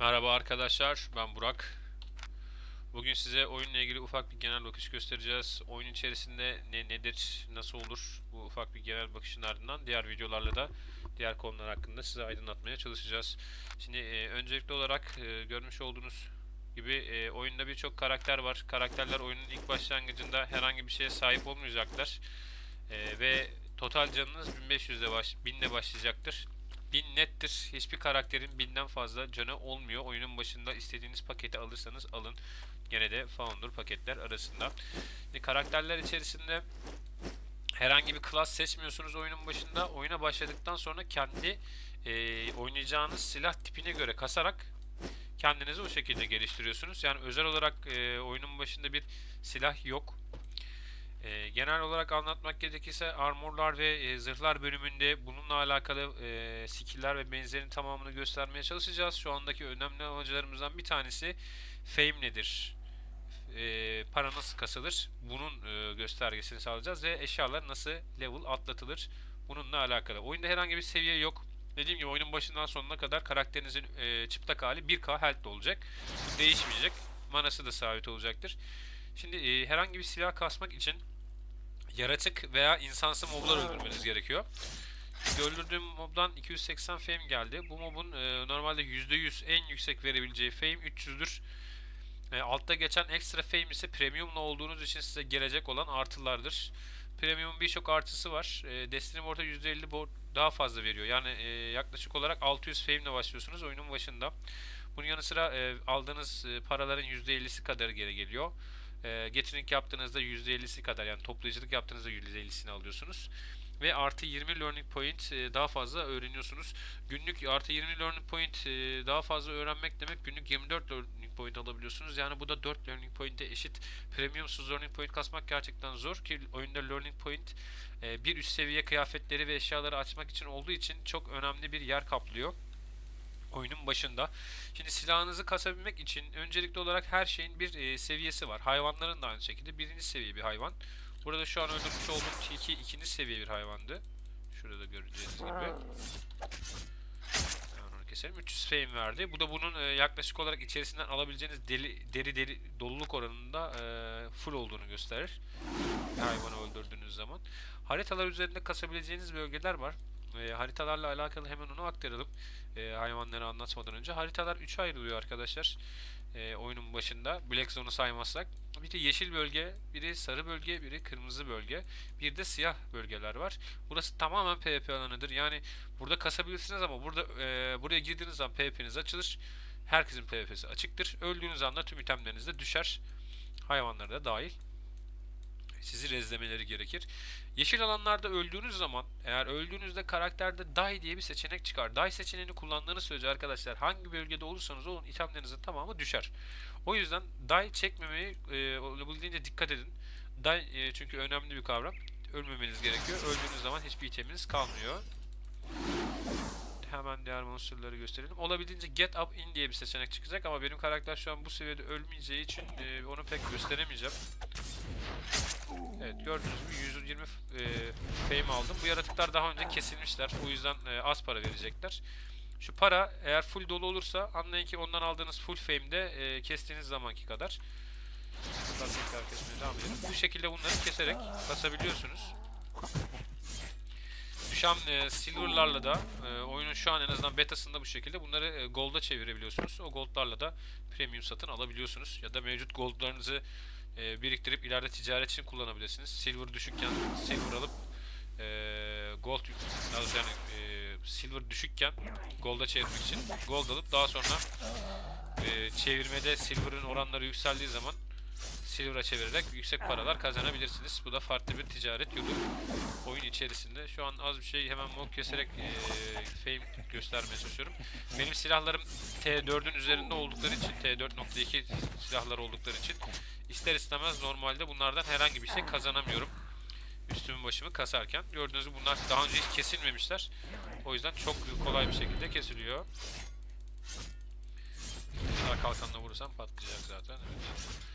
Merhaba arkadaşlar, ben Burak. Bugün size oyunla ilgili ufak bir genel bakış göstereceğiz. Oyun içerisinde ne nedir, nasıl olur bu ufak bir genel bakışın ardından diğer videolarla da diğer konular hakkında size aydınlatmaya çalışacağız. Şimdi e, öncelikli olarak e, görmüş olduğunuz gibi e, oyunda birçok karakter var. Karakterler oyunun ilk başlangıcında herhangi bir şeye sahip olmayacaklar. E, ve total canınız 1500'de baş, 1000'le başlayacaktır. 1000 nettir. Hiçbir karakterin 1000'den fazla canı olmuyor. Oyunun başında istediğiniz paketi alırsanız alın. Gene de Founder paketler arasında. Şimdi karakterler içerisinde herhangi bir klas seçmiyorsunuz oyunun başında. Oyuna başladıktan sonra kendi e, oynayacağınız silah tipine göre kasarak kendinizi o şekilde geliştiriyorsunuz. Yani özel olarak e, oyunun başında bir silah yok. Genel olarak anlatmak gerekirse armorlar ve e, zırhlar bölümünde bununla alakalı e, skill'ler ve benzerin tamamını göstermeye çalışacağız. Şu andaki önemli amacılarımızdan bir tanesi fame nedir? E, para nasıl kasılır? Bunun e, göstergesini sağlayacağız ve eşyalar nasıl level atlatılır? Bununla alakalı. Oyunda herhangi bir seviye yok. Dediğim gibi oyunun başından sonuna kadar karakterinizin e, çıplak hali 1k health olacak. Değişmeyecek. Manası da sabit olacaktır. Şimdi e, herhangi bir silah kasmak için yaratık veya insansı moblar öldürmeniz gerekiyor. Öldürdüğüm mobdan 280 fame geldi. Bu mobun e, normalde %100 en yüksek verebileceği fame 300'dür. E, altta geçen ekstra fame ise premiumla olduğunuz için size gelecek olan artılardır. Premium'un birçok artısı var. E, Destiny Ward'a %50 bo- daha fazla veriyor. Yani e, yaklaşık olarak 600 fame ile başlıyorsunuz oyunun başında. Bunun yanı sıra e, aldığınız e, paraların %50'si kadar geri geliyor. E, getirinik yaptığınızda %50'si kadar yani toplayıcılık yaptığınızda %50'sini alıyorsunuz. Ve artı 20 learning point e, daha fazla öğreniyorsunuz. Günlük artı 20 learning point e, daha fazla öğrenmek demek günlük 24 learning point alabiliyorsunuz. Yani bu da 4 learning point'e eşit. Premiumsuz learning point kasmak gerçekten zor ki oyunda learning point e, bir üst seviye kıyafetleri ve eşyaları açmak için olduğu için çok önemli bir yer kaplıyor oyunun başında. Şimdi silahınızı kasabilmek için öncelikli olarak her şeyin bir e, seviyesi var. Hayvanların da aynı şekilde birinci seviye bir hayvan. Burada şu an öldürmüş olduğum tilki ikinci seviye bir hayvandı. Şurada göreceğiniz gibi. Hemen onu keselim. 300 fame verdi. Bu da bunun e, yaklaşık olarak içerisinden alabileceğiniz deli, deri deri doluluk oranında e, full olduğunu gösterir. Hayvanı öldürdüğünüz zaman. Haritalar üzerinde kasabileceğiniz bölgeler var. E, haritalarla alakalı hemen onu aktaralım. E, hayvanları anlatmadan önce. Haritalar 3'e ayrılıyor arkadaşlar. E, oyunun başında. Black Zone'u saymazsak. Bir de yeşil bölge, biri sarı bölge, biri kırmızı bölge. Bir de siyah bölgeler var. Burası tamamen PvP alanıdır. Yani burada kasabilirsiniz ama burada e, buraya girdiğiniz zaman PvP'niz açılır. Herkesin PvP'si açıktır. Öldüğünüz anda tüm itemleriniz de düşer. Hayvanlar da dahil sizi rezlemeleri gerekir. Yeşil alanlarda öldüğünüz zaman eğer öldüğünüzde karakterde die diye bir seçenek çıkar. Die seçeneğini kullandığınız sürece arkadaşlar hangi bölgede olursanız olun itemlerinizin tamamı düşer. O yüzden die çekmemeyi e, olabildiğince dikkat edin. Die e, çünkü önemli bir kavram. Ölmemeniz gerekiyor. Öldüğünüz zaman hiçbir iteminiz kalmıyor. Hemen diğer monsterları gösterelim. Olabildiğince get up in diye bir seçenek çıkacak ama benim karakter şu an bu seviyede ölmeyeceği için e, onu pek gösteremeyeceğim. Evet gördüğünüz gibi 120 e, fame aldım. Bu yaratıklar daha önce kesilmişler. O yüzden e, az para verecekler. Şu para eğer full dolu olursa anlayın ki ondan aldığınız full fame'de e, kestiğiniz zamanki kadar. Tekrar kesmeye devam edelim. Bu şekilde bunları keserek basabiliyorsunuz. Düşen e, silverlarla da e, oyunun şu an en azından betasında bu şekilde bunları e, gold'a çevirebiliyorsunuz. O goldlarla da premium satın alabiliyorsunuz. Ya da mevcut goldlarınızı e, biriktirip ileride ticaret için kullanabilirsiniz. Silver düşükken silver alıp e, gold yani e, silver düşükken gold'a çevirmek için gold alıp daha sonra e, çevirmede silver'ın oranları yükseldiği zaman silver'a çevirerek yüksek paralar kazanabilirsiniz. Bu da farklı bir ticaret yolu oyun içerisinde. Şu an az bir şey hemen mod keserek e, fame göstermeye çalışıyorum. Benim silahlarım T4'ün üzerinde oldukları için T4.2 silahlar oldukları için ister istemez normalde bunlardan herhangi bir şey kazanamıyorum. Üstümü başımı kasarken. Gördüğünüz gibi bunlar daha önce hiç kesilmemişler. O yüzden çok kolay bir şekilde kesiliyor. Daha kalkanla vurursam patlayacak zaten. Evet.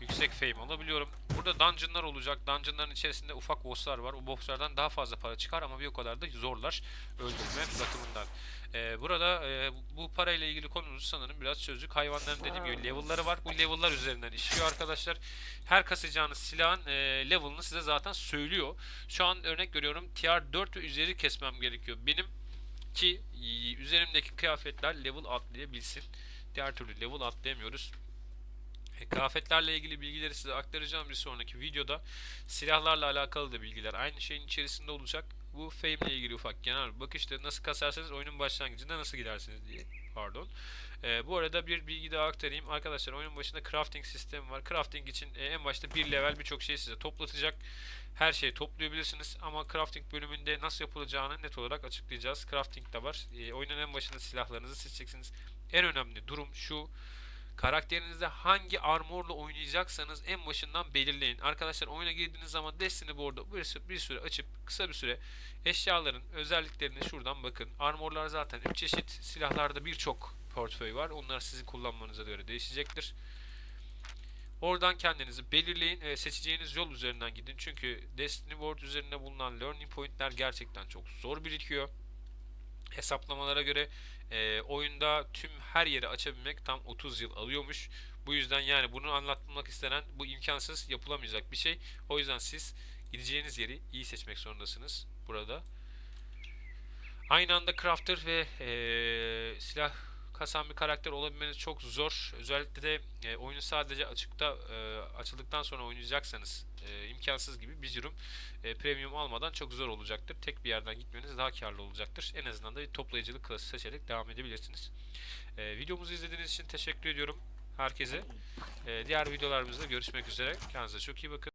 Yüksek fame alabiliyorum. Burada dungeonlar olacak. Dungeonların içerisinde ufak bosslar var. O bosslardan daha fazla para çıkar ama bir o kadar da zorlar öldürme bakımından. Ee, burada e, bu parayla ilgili konumuzu sanırım biraz çözdük. Hayvanların dediğim gibi level'ları var. Bu level'lar üzerinden işliyor arkadaşlar. Her kasacağınız silahın e, level'ını size zaten söylüyor. Şu an örnek veriyorum tier 4 ve üzeri kesmem gerekiyor. Benim ki üzerimdeki kıyafetler level atlayabilsin. Diğer türlü level atlayamıyoruz. E, Kıyafetlerle ilgili bilgileri size aktaracağım bir sonraki videoda. Silahlarla alakalı da bilgiler aynı şeyin içerisinde olacak. Bu fame ile ilgili ufak genel bir bakışta nasıl kasarsanız oyunun başlangıcında nasıl gidersiniz diye. Pardon. E, bu arada bir bilgi daha aktarayım. Arkadaşlar oyunun başında crafting sistemi var. Crafting için e, en başta bir level birçok şey size toplatacak. Her şeyi toplayabilirsiniz ama crafting bölümünde nasıl yapılacağını net olarak açıklayacağız. Crafting de var. E, oyunun en başında silahlarınızı seçeceksiniz. En önemli durum şu. Karakterinizde hangi armorla oynayacaksanız en başından belirleyin. Arkadaşlar oyuna girdiğiniz zaman Destiny Board'u bir, sü- bir süre açıp kısa bir süre eşyaların özelliklerine şuradan bakın. Armorlar zaten 3 çeşit. Silahlarda birçok portföy var. Onlar sizin kullanmanıza göre değişecektir. Oradan kendinizi belirleyin. E, seçeceğiniz yol üzerinden gidin. Çünkü Destiny Board üzerinde bulunan learning point'ler gerçekten çok zor birikiyor. Hesaplamalara göre e, oyunda tüm her yeri açabilmek tam 30 yıl alıyormuş. Bu yüzden yani bunu anlatmak istenen bu imkansız yapılamayacak bir şey. O yüzden siz gideceğiniz yeri iyi seçmek zorundasınız burada. Aynı anda crafter ve e, silah kasan bir karakter olabilmeniz çok zor. Özellikle de e, oyunu sadece açıkta e, açıldıktan sonra oynayacaksanız e, imkansız gibi bir durum. E, premium almadan çok zor olacaktır. Tek bir yerden gitmeniz daha karlı olacaktır. En azından da bir toplayıcılık klası seçerek devam edebilirsiniz. E, videomuzu izlediğiniz için teşekkür ediyorum herkese. E, diğer videolarımızda görüşmek üzere. Kendinize çok iyi bakın.